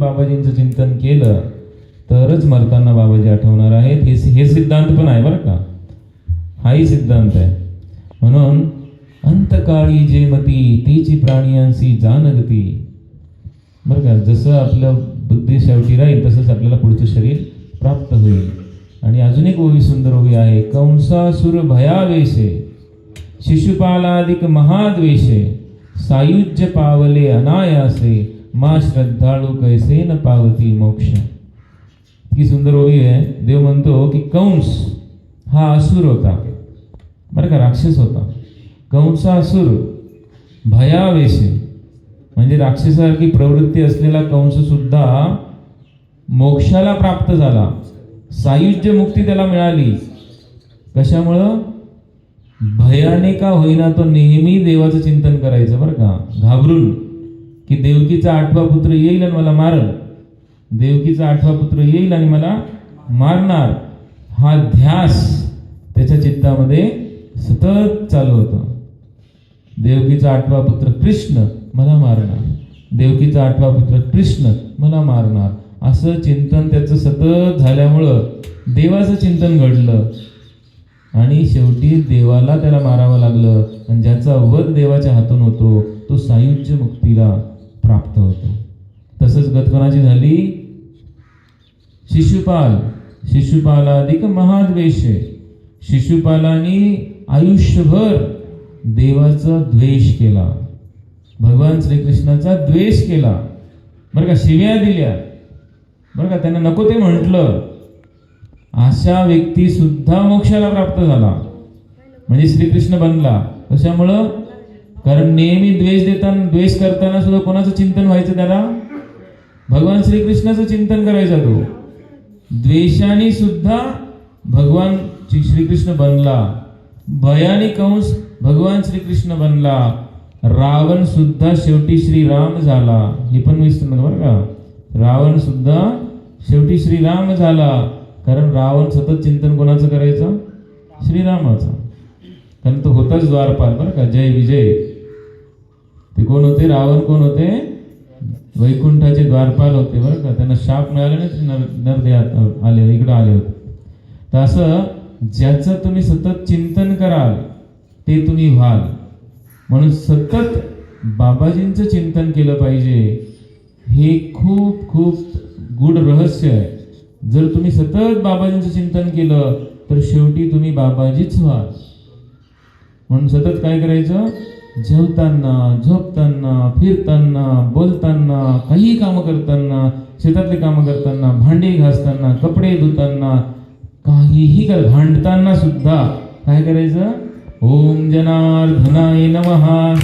बाबाजींचं चिंतन केलं तरच मरताना बाबाजी आठवणार आहेत. हे हे सिद्धांत पण आहे बरं का. हाही सिद्धांत आहे. म्हणून अंतकाळी जे मती तेची प्राणियांसी जानगती. बरं का जसं आपलं बुद्धी शेवटी राहील तसंच आपल्याला पुढचं शरीर प्राप्त होईल. आणि अजून एक ओवी सुंदर ओवी आहे कंसासुर भयावेशे शिशुपालादिक महाद्वेषे सायुज्य पावले अनायासे मा श्रद्धाळू कैसे न पावती मोक्ष। की सुंदर ओळी आहे. देव म्हणतो की कंस हा असुर होता. बरं का राक्षस होता. कंस असुर भयावेश म्हणजे राक्षसासारखी प्रवृत्ती असलेला कंस सुद्धा मोक्षाला प्राप्त झाला. सायुज्य मुक्ती त्याला मिळाली. कशामुळं? भयाने का होईना तो नेहमी देवाचं चिंतन करायचं बरं का. घाबरून. की देवकीचा आठवा पुत्र येईल आणि मला मारल. देवकीचा आठवा पुत्र येईल आणि मला मारणार. हा ध्यास त्याच्या चित्तामध्ये सतत चालू होतं. देवकीचा आठवा पुत्र कृष्ण मला मारणार. देवकीचा आठवा पुत्र कृष्ण मला मारणार. असं चिंतन त्याचं सतत झाल्यामुळं देवाचं चिंतन घडलं. आणि शेवटी देवाला त्याला मारावं लागलं. आणि ज्याचा वध देवाच्या हातून होतो तो सायुज्य मुक्तीला प्राप्त होतो. तसंच गतकोणाची झाली शिशुपाल. शिशुपालाधिक आहे शिशुपालानी आयुष्यभर देवाचा द्वेष केला. भगवान श्रीकृष्णाचा द्वेष केला. बरं का शिव्या दिल्या. बरं का त्यांना नको ते म्हटलं. अशा व्यक्ती सुद्धा मोक्षाला प्राप्त झाला. म्हणजे श्रीकृष्ण बनला. कशामुळं? कारण नेहमी द्वेष देताना द्वेष करताना सुद्धा कोणाचं चिंतन व्हायचं त्याला? भगवान श्रीकृष्णाचं चिंतन करायचा तो द्वेषाने सुद्धा भगवान श्री- श्रीकृष्ण बनला. भयाने कंस भगवान श्रीकृष्ण बनला. रावण सुद्धा शेवटी श्रीराम झाला. हे पण विसरू नका बरं का? रावण सुद्धा शेवटी श्रीराम झाला. कारण रावण सतत चिंतन कोणाचं करायचं? श्रीरामाचं. कारण तो होताच द्वारपाल बरं का? जय विजय. ते कोण होते? रावण कोण होते? वैकुंठाचे द्वारपाल होते बरं का? त्यांना शाप मिळाला नाही ते नर नरदेहात आले इकडं आले होते. तर असं ज्याचं तुम्ही सतत चिंतन कराल ते तुम्ही व्हाल. म्हणून सतत बाबाजींचं चिंतन केलं पाहिजे. हे खूप खूप गूढ रहस्य आहे. जर तुम्ही सतत बाबाजींचं चिंतन केलं तर शेवटी तुम्ही बाबाजीच व्हाल. म्हणून सतत काय करायचं? जेवताना झोपताना फिरताना बोलताना काही कामं करताना शेतातली कामं करताना भांडी घासताना कपडे धुताना काहीही कर भांडताना सुद्धा काय करायचं? ओम जनार्दनाय नमहा